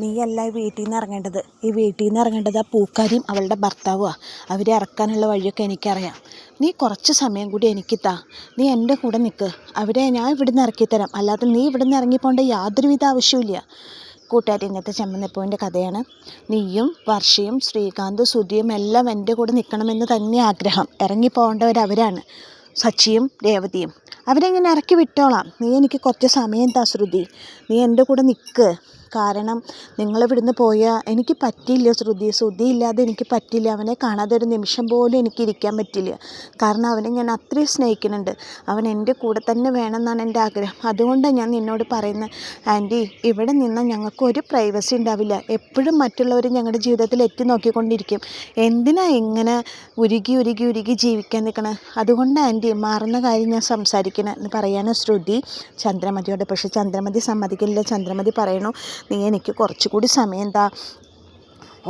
നീയല്ല ഈ വീട്ടിൽ നിന്ന് ഇറങ്ങേണ്ടത് ഈ വീട്ടിൽ നിന്ന് ഇറങ്ങേണ്ടത് ആ പൂക്കാരിയും അവളുടെ ഭർത്താവുമാണ് അവരെ ഇറക്കാനുള്ള വഴിയൊക്കെ എനിക്കറിയാം. നീ കുറച്ച് സമയം കൂടി എനിക്ക് താ നീ എന്റെ കൂടെ നിൽക്ക് അവരെ ഞാൻ ഇവിടുന്ന് ഇറക്കിത്തരാം അല്ലാതെ നീ ഇവിടുന്ന് ഇറങ്ങിപ്പോണ്ട യാതൊരുവിധ ആവശ്യമില്ല കൂട്ടുകാരി ഇന്നത്തെ ചെമ്മനപ്പൂവിന്റെ കഥയാണ്. നീയും വർഷയും ശ്രീകാന്ത് സുധിയും എല്ലാം എന്റെ കൂടെ നിൽക്കണമെന്ന് തന്നെ ആഗ്രഹം. ഇറങ്ങിപ്പോകേണ്ടവരവരാണ് സച്ചിയും രേവതിയും. അവരെ ഇങ്ങനെ ഇറക്കി വിട്ടോളാം? നീ എനിക്ക് കുറച്ച് സമയം താ ശ്രുതി. നീ എന്റെ കൂടെ നിൽക്ക് കാരണം നിങ്ങൾ ഇവിടുന്ന് പോയാൽ എനിക്ക് പറ്റില്ല ശ്രുതി. ശ്രുതി ഇല്ലാതെ എനിക്ക് പറ്റില്ല അവനെ കാണാതെ ഒരു നിമിഷം പോലും എനിക്ക് ഇരിക്കാൻ പറ്റില്ല കാരണം അവനെ ഞാൻ അത്രയും സ്നേഹിക്കുന്നുണ്ട്. അവൻ എന്റെ കൂടെ തന്നെ വേണമെന്നാണ് എന്റെ ആഗ്രഹം. അതുകൊണ്ടാണ് ഞാൻ നിന്നോട് പറയുന്നത് ആന്റി ഇവിടെ നിന്നാൽ ഞങ്ങൾക്ക് ഒരു പ്രൈവസി ഉണ്ടാവില്ല. എപ്പോഴും മറ്റുള്ളവർ ഞങ്ങളുടെ ജീവിതത്തിൽ എത്തി നോക്കിക്കൊണ്ടിരിക്കും. എന്തിനാ ഇങ്ങനെ ഉരുകി ഉരുകി ഉരുകി ജീവിക്കാൻ നിൽക്കണേ അതുകൊണ്ട് ആന്റി മാറുന്ന കാര്യം ഞാൻ സംസാരിക്കണം എന്ന് പറയാണ് ശ്രുതി? ചന്ദ്രമതിയോട്. പക്ഷേ ചന്ദ്രമതി സമ്മതിക്കില്ല ചന്ദ്രമതി പറയണു നീ എനിക്ക് കുറച്ചുകൂടി സമയം താ.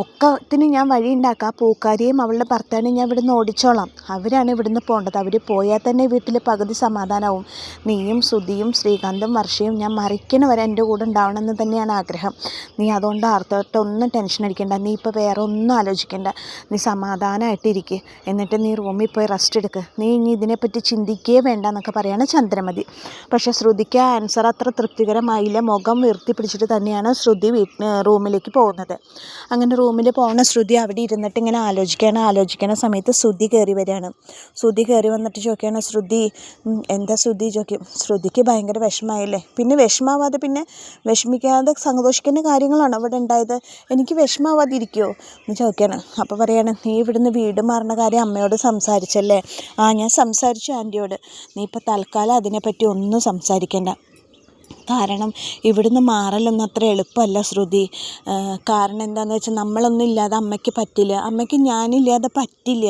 ഒക്കത്തിന് ഞാൻ വഴി ഉണ്ടാക്കാം. പൂക്കാരിയും അവളുടെ ഭർത്താവിനെയും ഞാൻ ഇവിടുന്ന് ഓടിച്ചോളാം. അവരാണ് ഇവിടുന്ന് പോകേണ്ടത് അവർ പോയാൽ തന്നെ വീട്ടിൽ പകുതി സമാധാനമാവും. നീയും സുധിയും ശ്രീകാന്തും വർഷയും ഞാൻ മറിക്കണ വരെ എന്റെ കൂടെ ഉണ്ടാവണമെന്ന് തന്നെയാണ് ആഗ്രഹം. നീ അതുകൊണ്ട് ആർത്തോട്ട് ഒന്നും ടെൻഷൻ അടിക്കേണ്ട. നീ ഇപ്പോൾ വേറെ ഒന്നും ആലോചിക്കേണ്ട. നീ സമാധാനമായിട്ടിരിക്കുക എന്നിട്ട് നീ റൂമിൽ പോയി റെസ്റ്റ് എടുക്കുക നീ ഇനി ഇതിനെപ്പറ്റി ചിന്തിക്കുകയേ വേണ്ട എന്നൊക്കെ പറയാണ് ചന്ദ്രമതി. പക്ഷേ ശ്രുതിക്ക് ആ ആൻസർ അത്ര തൃപ്തികരമായില്ല. മുഖം വീർത്തി പിടിച്ചിട്ട് തന്നെയാണ് ശ്രുതി വീട്ടിൽ റൂമിലേക്ക് പോകുന്നത്. അങ്ങനെ റൂമിൽ പോകുന്ന ശ്രുതി അവിടെ ഇരുന്നിട്ട് ഇങ്ങനെ ആലോചിക്കുകയാണ് ആലോചിക്കുന്ന സമയത്ത് ശ്രുതി കയറി വരികയാണ്. ശ്രുതി കയറി വന്നിട്ട് ചോദിക്കുകയാണ് ശ്രുതി എന്താ ശ്രുതി? ചോദിക്കും. ശ്രുതിക്ക് ഭയങ്കര വിഷമമായില്ലേ? പിന്നെ വിഷമാവാതെ പിന്നെ വിഷമിക്കാതെ സന്തോഷിക്കുന്ന കാര്യങ്ങളാണ് അവിടെ ഉണ്ടായത്? എനിക്ക് വിഷമാവാതിരിക്കുമോ എന്ന് ചോദിക്കുകയാണ്. അപ്പോൾ പറയാണ് നീ ഇവിടുന്ന് വീട് മാറുന്ന കാര്യം അമ്മയോട് സംസാരിച്ചല്ലേ? ആ ഞാൻ സംസാരിച്ചു ആന്റിയോട്. നീ ഇപ്പോൾ തൽക്കാലം അതിനെപ്പറ്റി ഒന്നും സംസാരിക്കേണ്ട. കാരണം ഇവിടുന്ന് മാറലൊന്നും അത്ര എളുപ്പമല്ല ശ്രുതി. കാരണം എന്താണെന്ന് വെച്ചാൽ നമ്മളൊന്നും ഇല്ലാതെ അമ്മയ്ക്ക് പറ്റില്ല. അമ്മയ്ക്ക് ഞാനില്ലാതെ പറ്റില്ല.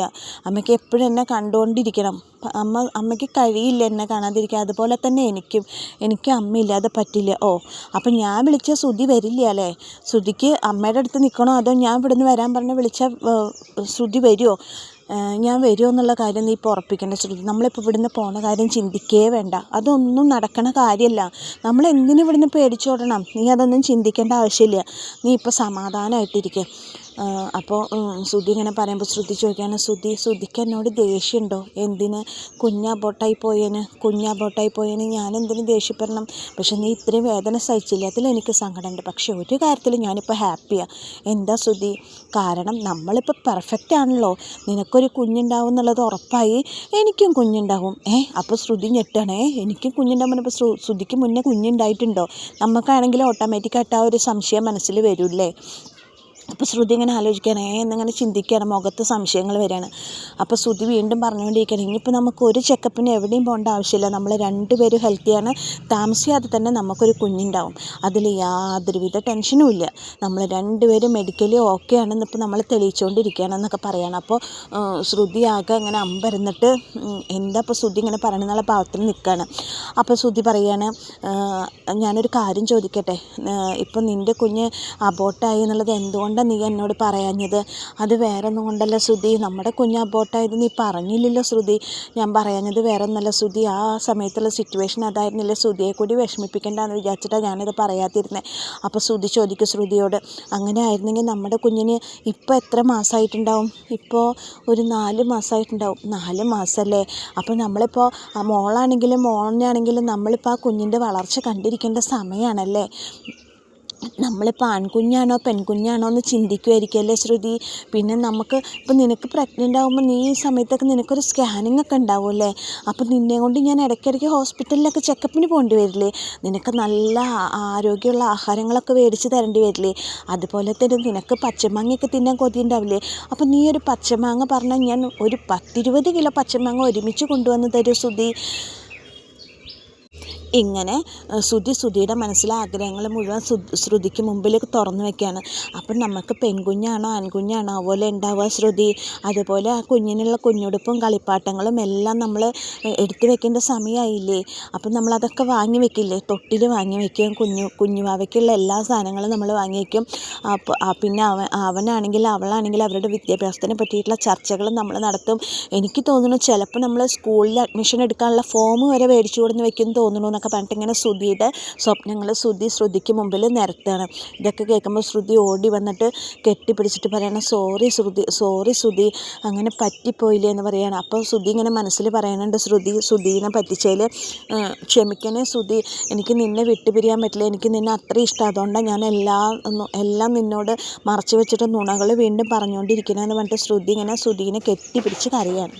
അമ്മയ്ക്ക് എപ്പോഴും എന്നെ കണ്ടുകൊണ്ടിരിക്കണം അമ്മ അമ്മയ്ക്ക് കഴിയില്ല എന്നെ കാണാതിരിക്കാൻ. അതുപോലെ തന്നെ എനിക്കും എനിക്ക് അമ്മ ഇല്ലാതെ പറ്റില്ല. ഓ അപ്പം ഞാൻ വിളിച്ച ശ്രുതി വരില്ല അല്ലേ? ശ്രുതിക്ക് അമ്മയുടെ അടുത്ത് നിൽക്കണോ അതോ ഞാൻ ഇവിടുന്ന് വരാൻ പറഞ്ഞ് വിളിച്ചാൽ ശ്രുതി വരുമോ ഞാൻ വരുമോ എന്നുള്ള കാര്യം നീ ഇപ്പോൾ ഉറപ്പിക്കേണ്ട ശ്രുതി നമ്മളിപ്പോൾ ഇവിടുന്ന് പോകുന്ന കാര്യം ചിന്തിക്കേ വേണ്ട. അതൊന്നും നടക്കണ കാര്യമല്ല നമ്മൾ എന്തിനു ഇവിടുന്ന് പേടിച്ചോടണം നീ അതൊന്നും ചിന്തിക്കേണ്ട ആവശ്യമില്ല. നീ ഇപ്പോൾ സമാധാനമായിട്ടിരിക്കുക അപ്പോൾ ശ്രുതി ഇങ്ങനെ പറയുമ്പോൾ ശ്രുതി ചോദിക്കുകയാണ് ശ്രുതി ശ്രുതിക്ക് എന്നോട് ദേഷ്യമുണ്ടോ എന്തിന്? കുഞ്ഞാ പൊട്ടായി പോയേന് കുഞ്ഞാ പൊട്ടായി പോയേന് ഞാൻ എന്തിന് ദേഷ്യപ്പെടണം? പക്ഷെ നീ ഇത്രയും വേദന സഹിച്ചില്ല? അതിൽ എനിക്ക് സങ്കടമുണ്ട്. പക്ഷേ ഒരു കാര്യത്തിൽ ഞാനിപ്പോൾ ഹാപ്പിയാണ് എന്താ ശ്രുതി കാരണം നമ്മളിപ്പോൾ പെർഫെക്റ്റ് ആണല്ലോ. നിനക്കൊരു കുഞ്ഞുണ്ടാവും എന്നുള്ളത് ഉറപ്പായി എനിക്കും കുഞ്ഞുണ്ടാവും. ഏ അപ്പോൾ ശ്രുതി ഞെട്ടണേ. എനിക്കും കുഞ്ഞുണ്ടാവും ഇപ്പോൾ ശ്രു ശ്രുതിക്ക് മുന്നേ കുഞ്ഞുണ്ടായിട്ടുണ്ടോ? നമുക്കാണെങ്കിൽ ഓട്ടോമാറ്റിക്കായിട്ട് ആ ഒരു സംശയം മനസ്സിൽ വരില്ലേ? അപ്പോൾ ശ്രുതി ഇങ്ങനെ ആലോചിക്കുകയാണ് ഏ എന്നിങ്ങനെ ചിന്തിക്കുകയാണ് മുഖത്ത് സംശയങ്ങൾ വരികയാണ്. അപ്പോൾ ശ്രുതി വീണ്ടും പറഞ്ഞുകൊണ്ടിരിക്കുകയാണ് ഇനിയിപ്പോൾ നമുക്ക് ഒരു ചെക്കപ്പിന് എവിടെയും പോകേണ്ട ആവശ്യമില്ല. നമ്മൾ രണ്ടുപേരും ഹെൽത്തിയാണ് താമസിയാതെ തന്നെ നമുക്കൊരു കുഞ്ഞുണ്ടാവും. അതിൽ യാതൊരുവിധ ടെൻഷനും ഇല്ല. നമ്മൾ രണ്ടുപേരും മെഡിക്കലി ഓക്കെ ആണെന്ന് ഇപ്പോൾ നമ്മൾ തെളിയിച്ചുകൊണ്ടിരിക്കുകയാണെന്നൊക്കെ പറയുകയാണ് അപ്പോൾ ശ്രുതി ആകെ അങ്ങനെ അമ്പരന്നിട്ട് എന്താ ഇപ്പോൾ ശ്രുതി ഇങ്ങനെ പറയണമെന്നുള്ള പാവത്തിൽ നിൽക്കുകയാണ്. അപ്പോൾ ശ്രുതി പറയുകയാണ് ഞാനൊരു കാര്യം ചോദിക്കട്ടെ? ഇപ്പം നിന്റെ കുഞ്ഞ് അബോട്ടായി എന്നുള്ളത് എന്തുകൊണ്ടാണ് നീ എന്നോട് പറയാഞ്ഞത്? അത് വേറെ ഒന്നും കൊണ്ടല്ല ശ്രുതി. നമ്മുടെ കുഞ്ഞാബോട്ടായത് നീ പറഞ്ഞില്ലല്ലോ ശ്രുതി. ഞാൻ പറയാഞ്ഞത് വേറെ ഒന്നല്ല ശ്രുതി. ആ സമയത്തുള്ള സിറ്റുവേഷൻ അതായിരുന്നില്ല? ശ്രുതിയെ കൂടി വിഷമിപ്പിക്കേണ്ടെന്ന് വിചാരിച്ചിട്ടാണ് ഞാനിത് പറയാതിരുന്നത് അപ്പോൾ ശ്രുതി ചോദിക്കും ശ്രുതിയോട് അങ്ങനെ ആയിരുന്നെങ്കിൽ നമ്മുടെ കുഞ്ഞിന് ഇപ്പോൾ എത്ര മാസമായിട്ടുണ്ടാവും ഇപ്പോൾ ഒരു നാല് മാസമായിട്ടുണ്ടാവും നാല് മാസമല്ലേ അപ്പോൾ നമ്മളിപ്പോൾ മോളാണെങ്കിലും മോളിനാണെങ്കിലും നമ്മളിപ്പോൾ ആ കുഞ്ഞിന്റെ വളർച്ച കണ്ടിരിക്കേണ്ട സമയമാണല്ലേ നമ്മളിപ്പോൾ ആൺകുഞ്ഞാണോ പെൺകുഞ്ഞാണോ എന്ന് ചിന്തിക്കുമായിരിക്കുമല്ലേ ശ്രുതി? പിന്നെ നമുക്ക് ഇപ്പം നിനക്ക് പ്രഗ്നന്റ് ആകുമ്പോൾ നീ ഈ സമയത്തൊക്കെ നിനക്കൊരു സ്കാനിങ് ഒക്കെ ഉണ്ടാവുമല്ലേ? അപ്പം നിന്നെ കൊണ്ട് ഞാൻ ഇടയ്ക്കിടയ്ക്ക് ഹോസ്പിറ്റലിലൊക്കെ ചെക്കപ്പിന് പോകേണ്ടി വരില്ലേ? നിനക്ക് നല്ല ആരോഗ്യമുള്ള ആഹാരങ്ങളൊക്കെ മേടിച്ച് തരേണ്ടി വരില്ലേ? അതുപോലെ തന്നെ നിനക്ക് പച്ചമാങ്ങയൊക്കെ തിന്നാൻ കൊതി ഉണ്ടാവില്ലേ അപ്പം നീ ഒരു പച്ചമാങ്ങ പറഞ്ഞാൽ ഞാൻ ഒരു പത്തിരുപത് കിലോ പച്ചമാങ്ങ ഒരുമിച്ച് കൊണ്ടുവന്ന് തരൂ ശ്രുതി. ഇങ്ങനെ ശ്രുതി ശ്രുതിയുടെ മനസ്സിലെ ആഗ്രഹങ്ങൾ മുഴുവൻ ശ്രു- ശ്രുതിക്ക് മുമ്പിൽ തുറന്നു വെക്കുകയാണ്. അപ്പം നമുക്ക് പെൺകുഞ്ഞാണോ ആൺകുഞ്ഞാണോ അതുപോലെ ഉണ്ടാവുക ശ്രുതി. അതുപോലെ ആ കുഞ്ഞിനുള്ള കുഞ്ഞുടുപ്പും കളിപ്പാട്ടങ്ങളും എല്ലാം നമ്മൾ എടുത്തു വെക്കേണ്ട സമയമായില്ലേ അപ്പം നമ്മളതൊക്കെ വാങ്ങി വെക്കില്ലേ? തൊട്ടിൽ വാങ്ങി വെക്കും കുഞ്ഞു കുഞ്ഞുവാവയ്ക്കുള്ള എല്ലാ സാധനങ്ങളും നമ്മൾ വാങ്ങി അപ്പോൾ പിന്നെ അവൻ അവനാണെങ്കിൽ അവളാണെങ്കിൽ അവരുടെ വിദ്യാഭ്യാസത്തിനെ പറ്റിയിട്ടുള്ള ചർച്ചകൾ നമ്മൾ നടത്തും. എനിക്ക് തോന്നുന്നു ചിലപ്പോൾ നമ്മൾ സ്കൂളിൽ അഡ്മിഷൻ എടുക്കാനുള്ള ഫോം വരെ മേടിച്ചു കൊടുന്ന് വെക്കും തോന്നുന്നു എന്നൊക്കെ എന്നൊക്കെ പറഞ്ഞിട്ട് ഇങ്ങനെ ശ്രുതിയുടെ സ്വപ്നങ്ങൾ ശ്രുതി ശ്രുതിക്ക് മുമ്പിൽ നിരത്തുകയാണ്. ഇതൊക്കെ കേൾക്കുമ്പോൾ ശ്രുതി ഓടി വന്നിട്ട് കെട്ടിപ്പിടിച്ചിട്ട് പറയണം സോറി ശ്രുതി സോറി ശ്രുതി അങ്ങനെ പറ്റിപ്പോയില്ലേ? എന്ന് പറയുകയാണ് അപ്പോൾ ശ്രുതി ഇങ്ങനെ മനസ്സിൽ പറയുന്നുണ്ട് ശ്രുതി ശ്രുതിനെ പറ്റിച്ചതിൽ ക്ഷമിക്കണേ ശ്രുതി എനിക്ക് നിന്നെ വിട്ടുപിരിയാൻ പറ്റില്ല എനിക്ക് നിന്നെ അത്ര ഇഷ്ടം. അതുകൊണ്ടാണ് ഞാൻ എല്ലാ എല്ലാം നിന്നോട് മറച്ചു വെച്ചിട്ട് നുണകൾ വീണ്ടും പറഞ്ഞുകൊണ്ടിരിക്കണമെന്ന് പറഞ്ഞിട്ട് ശ്രുതി ഇങ്ങനെ ശ്രുതിനെ കെട്ടിപ്പിടിച്ച് കരയാണ്.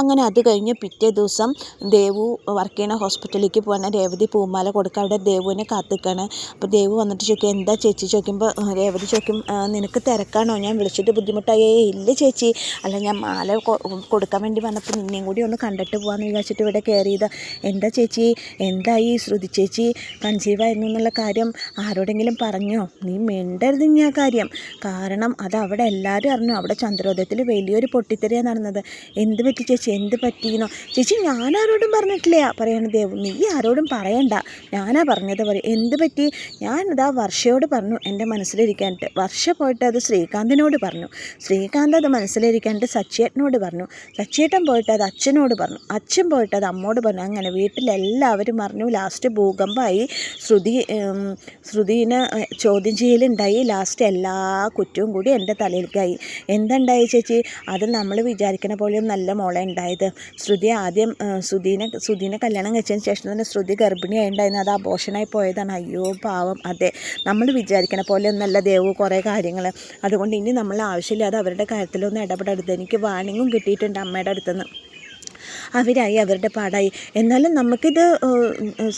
അങ്ങനെ അത് കഴിഞ്ഞ് പിറ്റേ ദിവസം ദേവു വർക്ക് ചെയ്യണ ഹോസ്പിറ്റലിലേക്ക് പോകുന്ന രേവതി പൂമാല കൊടുക്കുക അവിടെ ദേവുവിനെ കാത്തിക്കാണ്. അപ്പോൾ ദേവു വന്നിട്ട് ചോദിക്കും എന്താ ചേച്ചി? ചോദിക്കുമ്പോൾ രേവതി ചോദിക്കും നിനക്ക് തിരക്കാണോ? ഞാൻ വിളിച്ചിട്ട് ബുദ്ധിമുട്ടായേ ഇല്ല ചേച്ചി. അല്ല ഞാൻ മാല കൊടുക്കാൻ വേണ്ടി വന്നപ്പോൾ നിന്നെയും കൂടി ഒന്ന് കണ്ടിട്ട് പോകാമെന്ന് വിചാരിച്ചിട്ട് ഇവിടെ കയറിയതാ എന്താ ചേച്ചി? എന്തായി ശ്രുതി ചേച്ചി? കൺസീവായിരുന്നു എന്നുള്ള കാര്യം ആരോടെങ്കിലും പറഞ്ഞോ? നീ മിണ്ടരുത് ഇനി ആ കാര്യം. കാരണം അത് അവിടെ എല്ലാവരും അറിഞ്ഞു. അവിടെ ചന്ദ്രോദയത്തിൽ വലിയൊരു പൊട്ടിത്തെറിയാണ് നടന്നത്. എന്ത് പറ്റി ചേച്ചി? എന്ത് പറ്റിയെന്നോ? ചേച്ചി ഞാൻ ആരോടും പറഞ്ഞിട്ടില്ല. പറയണ ദേവ്. നീ ആരോടും പറയണ്ട. ഞാനാ പറഞ്ഞത് പറയും. എന്ത് പറ്റി? ഞാൻ ഇതാ വർഷയോട് പറഞ്ഞു എന്റെ മനസ്സിലിരിക്കാനിട്ട്. വർഷ പോയിട്ട് അത് ശ്രീകാന്തിനോട് പറഞ്ഞു. ശ്രീകാന്ത് അത് മനസ്സിലിരിക്കാനിട്ട് സച്ചിയേട്ടനോട് പറഞ്ഞു. സച്ചിയേട്ടൻ പോയിട്ട് അത് അച്ഛനോട് പറഞ്ഞു. അച്ഛൻ പോയിട്ട് അത് അമ്മോട് പറഞ്ഞു. അങ്ങനെ വീട്ടിലെല്ലാവരും പറഞ്ഞു. ലാസ്റ്റ് ഭൂകമ്പമായി ശ്രുതി ശ്രുതിനെ ചോദ്യം ചെയ്യലുണ്ടായി. ലാസ്റ്റ് എല്ലാ കുറ്റവും കൂടി എന്റെ തലയിലേക്കായി എന്തുണ്ടായി ചേച്ചി? അത് നമ്മൾ വിചാരിക്കുന്ന പോലെ നല്ല മോളെ ഉണ്ടായത്. ശ്രുതി ആദ്യം സുധീനെ ശ്രുതിനെ കല്യാണം കഴിച്ചതിന് ശേഷം തന്നെ ശ്രുതി ഗർഭിണിയായി ഉണ്ടായിരുന്നു അത് അബോഷനായി പോയതാണ്. അയ്യോ പാവം. അതെ നമ്മൾ വിചാരിക്കണ പോലെ ഒന്നല്ല ദേവു കുറേ കാര്യങ്ങൾ അതുകൊണ്ട് ഇനി നമ്മൾ ആവശ്യമില്ലാതെ അവരുടെ കാര്യത്തിലൊന്നും ഇടപെടരുത്. എനിക്ക് വാണിങ്ങും കിട്ടിയിട്ടുണ്ട് അമ്മയുടെ അടുത്തുനിന്ന്. അവരായി അവരുടെ പാടായി. എന്നാലും നമുക്കിത്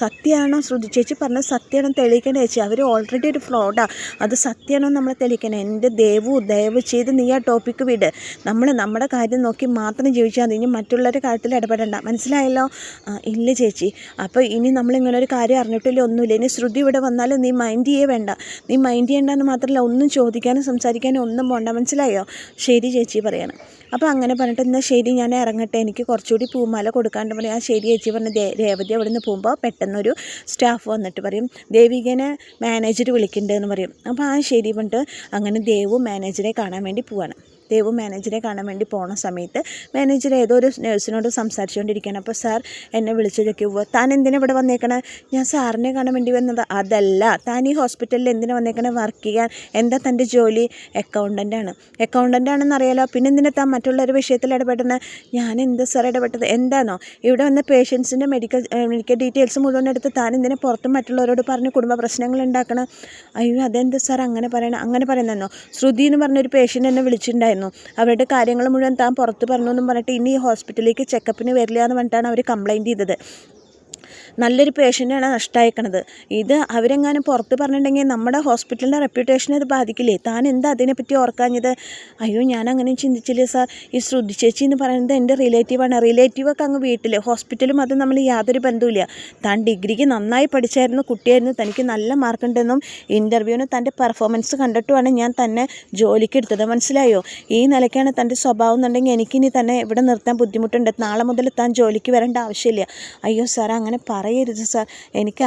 സത്യമാണോ ശ്രുതി? ചേച്ചി പറഞ്ഞത് സത്യമാണോ തെളിയിക്കണേ ചേച്ചി. അവർ ഓൾറെഡി ഒരു ഫ്രോഡാണ് അത് സത്യമാണോ നമ്മൾ തെളിയിക്കണേ. എന്റെ ദേവു ദയവ് ചെയ്ത് നീ ആ ടോപ്പിക്ക് വിട്. നമ്മൾ നമ്മുടെ കാര്യം നോക്കി മാത്രം ജീവിച്ചാൽ മതി. ഇനി മറ്റുള്ളവരുടെ കാര്യത്തിൽ ഇടപെടണ്ട. മനസ്സിലായല്ലോ? ഇല്ല ചേച്ചി. അപ്പോൾ ഇനി നമ്മളിങ്ങനെ ഒരു കാര്യം അറിഞ്ഞിട്ടില്ല ഒന്നുമില്ല. ഇനി ശ്രുതി ഇവിടെ വന്നാലും നീ മൈൻഡ് ചെയ്യേ വേണ്ട. നീ മൈൻഡ് ചെയ്യേണ്ടെന്ന് മാത്രമല്ല ഒന്നും ചോദിക്കാനും സംസാരിക്കാനും ഒന്നും വേണ്ട മനസ്സിലായോ? ശരി ചേച്ചി പറയണം. അപ്പോൾ അങ്ങനെ പറഞ്ഞിട്ട് എന്നാൽ ശരി ഞാൻ ഇറങ്ങട്ടെ. എനിക്ക് കുറച്ചുകൂടി പൂമാല കൊടുക്കാണ്ട് പറയും ആ ശരി ചേച്ചി പറഞ്ഞ രേവതി അവിടെ നിന്ന് പോകുമ്പോൾ പെട്ടെന്നൊരു സ്റ്റാഫ് വന്നിട്ട് പറയും ദേവികനെ മാനേജർ വിളിക്കുന്നുണ്ട് എന്ന് പറയും. അപ്പോൾ ആ ശരി പറഞ്ഞിട്ട് അങ്ങനെ ദേവു മാനേജറെ കാണാൻ വേണ്ടി പോവാണ്. ദേവു മാനേജറെ കാണാൻ വേണ്ടി പോണ സമയത്ത് മാനേജർ ഏതോ ഒരു നേഴ്സിനോട് സംസാരിച്ചുകൊണ്ടിരിക്കുകയാണ്. അപ്പോൾ സാർ എന്നെ വിളിച്ചതൊക്കെ ചോദിക്കുക താൻ എന്തിനാണ് ഇവിടെ വന്നേക്കണേ? ഞാൻ സാറിനെ കാണാൻ വേണ്ടി വന്നത് അതല്ല താൻ ഈ ഹോസ്പിറ്റലിൽ എന്തിനാ വന്നേക്കണേ? വർക്ക് ചെയ്യാൻ എന്താ തന്റെ ജോലി? അക്കൗണ്ടന്റാണ് അക്കൗണ്ടന്റ് ആണെന്ന് അറിയാലോ പിന്നെ എന്തിനാ താൻ മറ്റുള്ളൊരു വിഷയത്തിൽ ഇടപെടുന്നത് ഞാൻ എന്ത് സാർ ഇടപെട്ടത്? എന്താണോ ഇവിടെ വന്ന പേഷ്യൻസിന്റെ മെഡിക്കൽ മെഡിക്കൽ ഡീറ്റെയിൽസ് മുഴുവൻ എടുത്ത് താൻ എന്തിനെ പുറത്തും മറ്റുള്ളവരോട് പറഞ്ഞ് കുടുംബ പ്രശ്നങ്ങൾ ഉണ്ടാക്കണം? അയ്യോ അതെന്ത് സാർ അങ്ങനെ പറയണം? അങ്ങനെ പറയുന്നതെന്നോ? ശ്രുതി എന്ന് പറഞ്ഞൊരു പേഷ്യന്റ് എന്നെ വിളിച്ചിട്ടുണ്ടായിരുന്നു. അവരുടെ കാര്യങ്ങൾ മുഴുവൻ താൻ പുറത്ത് പറഞ്ഞു എന്നും പറഞ്ഞിട്ട് ഇനി ഹോസ്പിറ്റലിലേക്ക് ചെക്കപ്പിന് വരില്ല എന്ന് പറഞ്ഞിട്ടാണ് അവർ കംപ്ലയിന്റ് ചെയ്തത്. നല്ലൊരു പേഷ്യന്റാണ് നഷ്ടമായിക്കണത് ഇത് അവരെങ്ങാനും പുറത്ത് പറഞ്ഞിട്ടുണ്ടെങ്കിൽ നമ്മുടെ ഹോസ്പിറ്റലിന്റെ റെപ്യൂട്ടേഷനെ അത് ബാധിക്കില്ലേ? താൻ എന്താ അതിനെപ്പറ്റി ഓർക്കാഞ്ഞത്? അയ്യോ ഞാൻ അങ്ങനെ ചിന്തിച്ചില്ല സാർ. ഈ ശ്രുതി ചേച്ചി എന്ന് പറയുന്നത് എന്റെ റിലേറ്റീവാണ് റിലേറ്റീവൊക്കെ അങ്ങ് വീട്ടിൽ. ഹോസ്പിറ്റലും അത് നമ്മൾ യാതൊരു ബന്ധവുമില്ല. താൻ ഡിഗ്രിക്ക് നന്നായി പഠിച്ചായിരുന്നു കുട്ടിയായിരുന്നു. തനിക്ക് നല്ല മാർക്കുണ്ടെന്നും ഇന്റർവ്യൂവിന് തന്റെ പെർഫോമൻസ് കണ്ടിട്ടുമാണ് ഞാൻ തന്നെ ജോലിക്ക് എടുത്തത്. മനസ്സിലായോ? ഈ നിലയ്ക്കാണ് തന്റെ സ്വഭാവം എന്നുണ്ടെങ്കിൽ എനിക്കിനി തന്നെ ഇവിടെ നിർത്താൻ ബുദ്ധിമുട്ടുണ്ട്. നാളെ മുതൽ താൻ ജോലിക്ക് വരേണ്ട ആവശ്യമില്ല. അയ്യോ സാർ അങ്ങനെ പറയരുത് സാർ. എനിക്ക്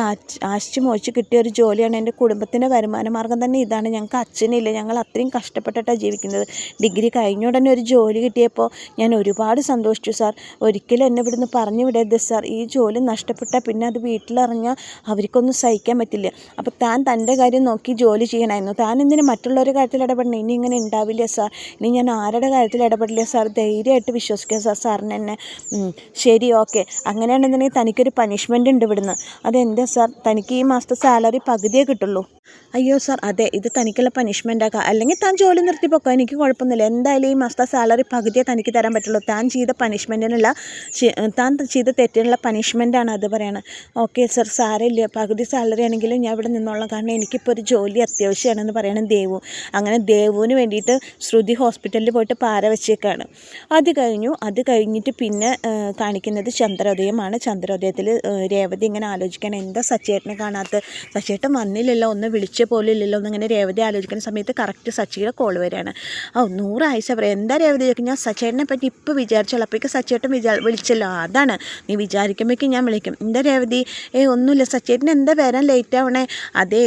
ആശ്ചര്യം മോശിച്ച് കിട്ടിയ ഒരു ജോലിയാണ് എന്റെ കുടുംബത്തിന്റെ വരുമാന മാർഗം തന്നെ ഇതാണ്. ഞങ്ങൾക്ക് അച്ഛനില്ല. ഞങ്ങൾ അത്രയും കഷ്ടപ്പെട്ടിട്ടാണ് ജീവിക്കുന്നത്. ഡിഗ്രി കഴിഞ്ഞ ഉടനെ ഒരു ജോലി കിട്ടിയപ്പോൾ ഞാൻ ഒരുപാട് സന്തോഷിച്ചു സാർ. ഒരിക്കലും എന്നെ ഇവിടുന്ന് പറഞ്ഞു വിടരുത് സാർ. ഈ ജോലി നഷ്ടപ്പെട്ടാൽ പിന്നെ അത് വീട്ടിലറിഞ്ഞാൽ അവർക്കൊന്നും സഹിക്കാൻ പറ്റില്ല. അപ്പോൾ താൻ തന്റെ കാര്യം നോക്കി ജോലി ചെയ്യണമായിരുന്നു. താൻ എന്തിനു മറ്റുള്ളവരുടെ കാര്യത്തിൽ ഇടപെടണം? ഇനി ഇങ്ങനെ ഉണ്ടാവില്ല സാർ. ഇനി ഞാൻ ആരുടെ കാര്യത്തിൽ ഇടപെടില്ല സാർ. ധൈര്യമായിട്ട് വിശ്വസിക്കുക സാർ സാറിന് എന്നെ. ശരി ഓക്കെ. അങ്ങനെയാണെന്നുണ്ടെങ്കിൽ തനിക്കൊരു പണിഷ്മെന്റ് ഉണ്ട് ഇവിടുന്ന്. അതെന്താ സാർ? തനിക്ക് ഈ മാസത്തെ സാലറി പകുതിയേ കിട്ടുള്ളൂ. അയ്യോ സാർ അതെ ഇത് തനിക്കുള്ള പനിഷ്മെന്റ് ആക്കാം. അല്ലെങ്കിൽ താൻ ജോലി നിർത്തി പോക്കോ? എനിക്ക് കുഴപ്പമൊന്നുമില്ല. എന്തായാലും ഈ മാസത്തെ സാലറി പകുതിയേ തനിക്ക് തരാൻ പറ്റുള്ളൂ. താൻ ചെയ്ത പനിഷ്മെന്റിനുള്ള താൻ ചെയ്ത തെറ്റിനുള്ള പണിഷ്മെന്റാണ് അത് പറയണത്. ഓക്കെ സാർ സാരമില്ല. പകുതി സാലറി ആണെങ്കിലും ഞാൻ ഇവിടെ നിന്നോളാം. കാരണം എനിക്കിപ്പോൾ ഒരു ജോലി അത്യാവശ്യമാണെന്ന് പറയണം ദേവു. അങ്ങനെ ദേവുവിന് വേണ്ടിയിട്ട് ശ്രുതി ഹോസ്പിറ്റലിൽ പോയിട്ട് പാര വെച്ചേക്കാണ്. അത് കഴിഞ്ഞു. അത് കഴിഞ്ഞിട്ട് പിന്നെ കാണിക്കുന്നത് ചന്ദ്രോദയമാണ്. ചന്ദ്രോദയത്തിൽ രേവതി ഇങ്ങനെ ആലോചിക്കാൻ എന്താ സച്ചേട്ടനെ കാണാത്ത? സച്ചേട്ടൻ വന്നില്ലല്ലോ ഒന്ന് വിളിച്ച പോലും ഇല്ലല്ലോ എന്നിങ്ങനെ രേവതി ആലോചിക്കുന്ന സമയത്ത് കറക്റ്റ് സച്ചിയുടെ കോൾ വരികയാണ്. ഓ നൂറായിച്ച പറയാം എന്താ രേവതി ചോദിക്കും ഞാൻ സച്ചേട്ടനെ പറ്റി ഇപ്പോൾ വിചാരിച്ചോളൂ അപ്പോഴേക്ക് സച്ചേട്ടൻ വിചാ വിളിച്ചല്ലോ അതാണ്. നീ വിചാരിക്കുമ്പോഴേക്കും ഞാൻ വിളിക്കും. എന്താ രേവതി? ഏ ഒന്നുമില്ല സച്ചേട്ടൻ എന്താ വരാൻ ലേറ്റ് ആവണേ? അതേ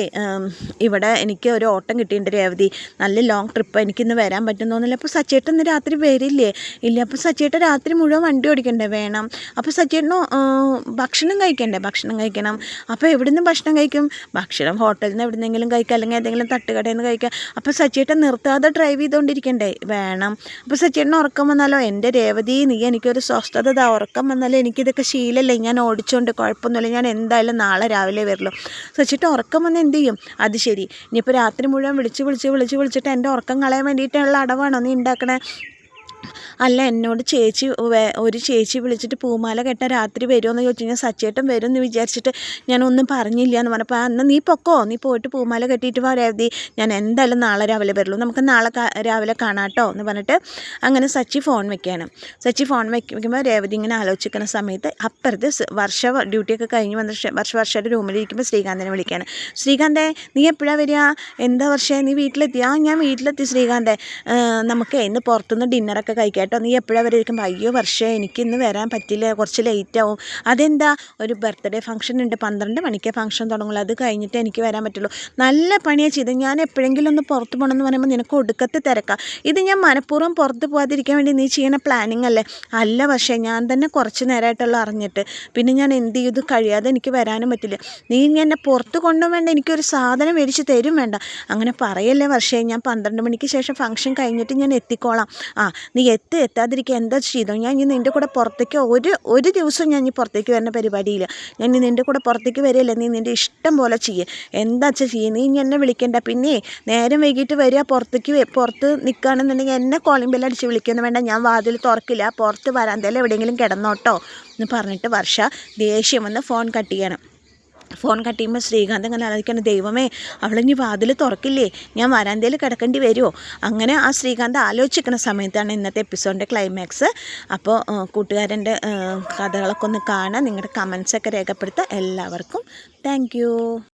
ഇവിടെ എനിക്ക് ഒരു ഓട്ടം കിട്ടിയിട്ടുണ്ട് രേവതി. നല്ല ലോങ് ട്രിപ്പ് എനിക്കിന്ന് വരാൻ പറ്റുന്നൊന്നുമില്ല അപ്പോൾ സച്ചേട്ടൻ ഇന്ന് രാത്രി വരില്ലേ? ഇല്ല അപ്പോൾ സച്ചേട്ടൻ രാത്രി മുഴുവൻ വണ്ടി ഓടിക്കണ്ടേ? വേണം. അപ്പോൾ സച്ചേട്ടനോ ഭക്ഷണം കഴിക്കും കഴിക്കണ്ടേ? ഭക്ഷണം കഴിക്കണം. അപ്പോൾ എവിടെ നിന്ന് ഭക്ഷണം കഴിക്കും? ഭക്ഷണം ഹോട്ടലിൽ നിന്ന് എവിടെന്നെങ്കിലും കഴിക്കുക അല്ലെങ്കിൽ ഏതെങ്കിലും തട്ടുകടയിൽ നിന്ന് കഴിക്കുക അപ്പോൾ സച്ചേട്ടൻ നിർത്താതെ ഡ്രൈവ് ചെയ്തുകൊണ്ടിരിക്കണ്ടേ വേണം. അപ്പോൾ സച്ചേട്ടൻ ഉറക്കം വന്നാലോ? എന്റെ രേവതി നീ എനിക്കൊരു സ്വസ്ഥത ഇതാ ഉറക്കം വന്നാലോ എനിക്കിതൊക്കെ ശീലമല്ലേ ഞാൻ ഓടിച്ചുകൊണ്ട് കുഴപ്പമൊന്നുമില്ല. ഞാൻ എന്തായാലും നാളെ രാവിലെ വരുള്ളൂ സച്ചേട്ടൻ ഉറക്കം വന്ന് എന്ത് ചെയ്യും? അത് ശരി. ഇനിയിപ്പോൾ രാത്രി മുഴുവൻ വിളിച്ച് വിളിച്ച് വിളിച്ച് വിളിച്ചിട്ട് എന്റെ ഉറക്കം കളയാൻ വേണ്ടിയിട്ടുള്ള അടവാണോ നീ ഉണ്ടാക്കണേ? അല്ല എന്നോട് ചേച്ചി ഒരു ചേച്ചി വിളിച്ചിട്ട് പൂമാല കെട്ടാൻ രാത്രി വരുമോ എന്ന് ചോദിച്ചു. കഴിഞ്ഞാൽ സച്ചേട്ടൻ വരും എന്ന് വിചാരിച്ചിട്ട് ഞാനൊന്നും പറഞ്ഞില്ല എന്ന് പറഞ്ഞപ്പോൾ അന്ന് നീ പൊക്കോ? നീ പോയിട്ട് പൂമാല കെട്ടിയിട്ട് പറയാതി ഞാൻ എന്തായാലും നാളെ രാവിലെ വരുള്ളൂ നമുക്ക് നാളെ രാവിലെ കാണാട്ടോ എന്ന് പറഞ്ഞിട്ട് അങ്ങനെ സച്ചി ഫോൺ വെക്കുകയാണ് സച്ചി ഫോൺ വെക്കുമ്പോൾ രേവതി ഇങ്ങനെ ആലോചിക്കുന്ന സമയത്ത് അപ്പുറത്ത് വർഷ ഡ്യൂട്ടിയൊക്കെ കഴിഞ്ഞ് വന്ന വർഷ വർഷയുടെ റൂമിലിരിക്കുമ്പോൾ ശ്രീകാന്തിനെ വിളിക്കുകയാണ് ശ്രീകാന്തേ നീ എപ്പോഴാണ് വരിക? എന്താ വർഷേ? നീ വീട്ടിലെത്തി ആ ഞാൻ വീട്ടിലെത്തി ശ്രീകാന്തേ. നമുക്ക് ഇന്ന് പുറത്തുനിന്ന് ഡിന്നറൊക്കെ കഴിക്കാം കേട്ടോ നീ എപ്പോഴാണ് വരെ ഇരിക്കുമ്പോൾ അയ്യോ വർഷേ എനിക്കിന്ന് വരാൻ പറ്റില്ല കുറച്ച് ലേറ്റ് ആവും. അതെന്താ? ഒരു ബർത്ത്ഡേ ഫംഗ്ഷൻ ഉണ്ട്. പന്ത്രണ്ട് മണിക്ക് ഫംഗ്ഷൻ തുടങ്ങുള്ളൂ. അത് കഴിഞ്ഞിട്ട് എനിക്ക് വരാൻ പറ്റുള്ളൂ. നല്ല പണിയാണ് ചെയ്തത് ഞാൻ എപ്പോഴെങ്കിലും ഒന്ന് പുറത്ത് പോകണമെന്ന് പറയുമ്പോൾ നിനക്ക് ഒടുക്കത്ത് തിരക്കാം. ഇത് ഞാൻ മനഃപൂർവം പുറത്ത് പോകാതിരിക്കാൻ വേണ്ടി നീ ചെയ്യണ പ്ലാനിങ് അല്ലേ? അല്ല പക്ഷേ ഞാൻ തന്നെ കുറച്ച് നേരമായിട്ടുള്ള അറിഞ്ഞിട്ട്. പിന്നെ ഞാൻ എന്ത് ചെയ്തു കഴിയാതെ എനിക്ക് വരാനും പറ്റില്ല. നീ എന്നെ പുറത്ത് കൊണ്ടും വേണ്ട. എനിക്കൊരു സാധനം മേടിച്ച് തരും വേണ്ട. അങ്ങനെ പറയല്ലേ വർഷേ ഞാൻ പന്ത്രണ്ട് മണിക്ക് ശേഷം ഫംഗ്ഷൻ കഴിഞ്ഞിട്ട് ഞാൻ എത്തിക്കോളാം. ആ നീ എത്ത് എത്താതിരിക്കുക എന്താ ചെയ്തോ? ഞാൻ ഇനി നിന്റെ കൂടെ പുറത്തേക്ക് ഒരു ഒരു ദിവസം ഞാൻ ഇനി പുറത്തേക്ക് വരുന്ന പരിപാടിയില്ല. ഞാൻ ഇനി നിന്റെ കൂടെ പുറത്തേക്ക് വരികയില്ല. നീ നിന്റെ ഇഷ്ടം പോലെ ചെയ്യുക എന്താ വെച്ചാൽ ചെയ്യുക നീ ഇനി എന്നെ വിളിക്കണ്ട. പിന്നെ നേരം വൈകിട്ട് വരിക പുറത്തേക്ക് പുറത്ത് നിൽക്കുകയാണെന്നുണ്ടെങ്കിൽ എന്നെ കോളിംഗ് ബെല്ലടിച്ച് വിളിക്കുന്നു വേണ്ട. ഞാൻ വാതിൽ തുറക്കില്ല. പുറത്ത് വരാന്തയിൽ എവിടെയെങ്കിലും കിടന്നോട്ടോ എന്ന് പറഞ്ഞിട്ട് വർഷ ദേഷ്യം വന്ന് ഫോൺ കട്ട് ചെയ്യണം. ഫോൺ കട്ട് ചെയ്യുമ്പോൾ ശ്രീകാന്ത് അങ്ങനെ ആലോചിക്കണം ദൈവമേ അവളിനി വാതിൽ തുറക്കില്ലേ? ഞാൻ വരാന്തയിൽ കിടക്കേണ്ടി വരുമോ അങ്ങനെ ആ ശ്രീകാന്ത് ആലോചിക്കുന്ന സമയത്താണ് ഇന്നത്തെ എപ്പിസോഡിന്റെ ക്ലൈമാക്സ് അപ്പോൾ കൂട്ടുകാരന്റെ കഥകളൊക്കെ ഒന്ന് കാണാൻ നിങ്ങളുടെ കമൻസൊക്കെ രേഖപ്പെടുത്തുക എല്ലാവർക്കും താങ്ക്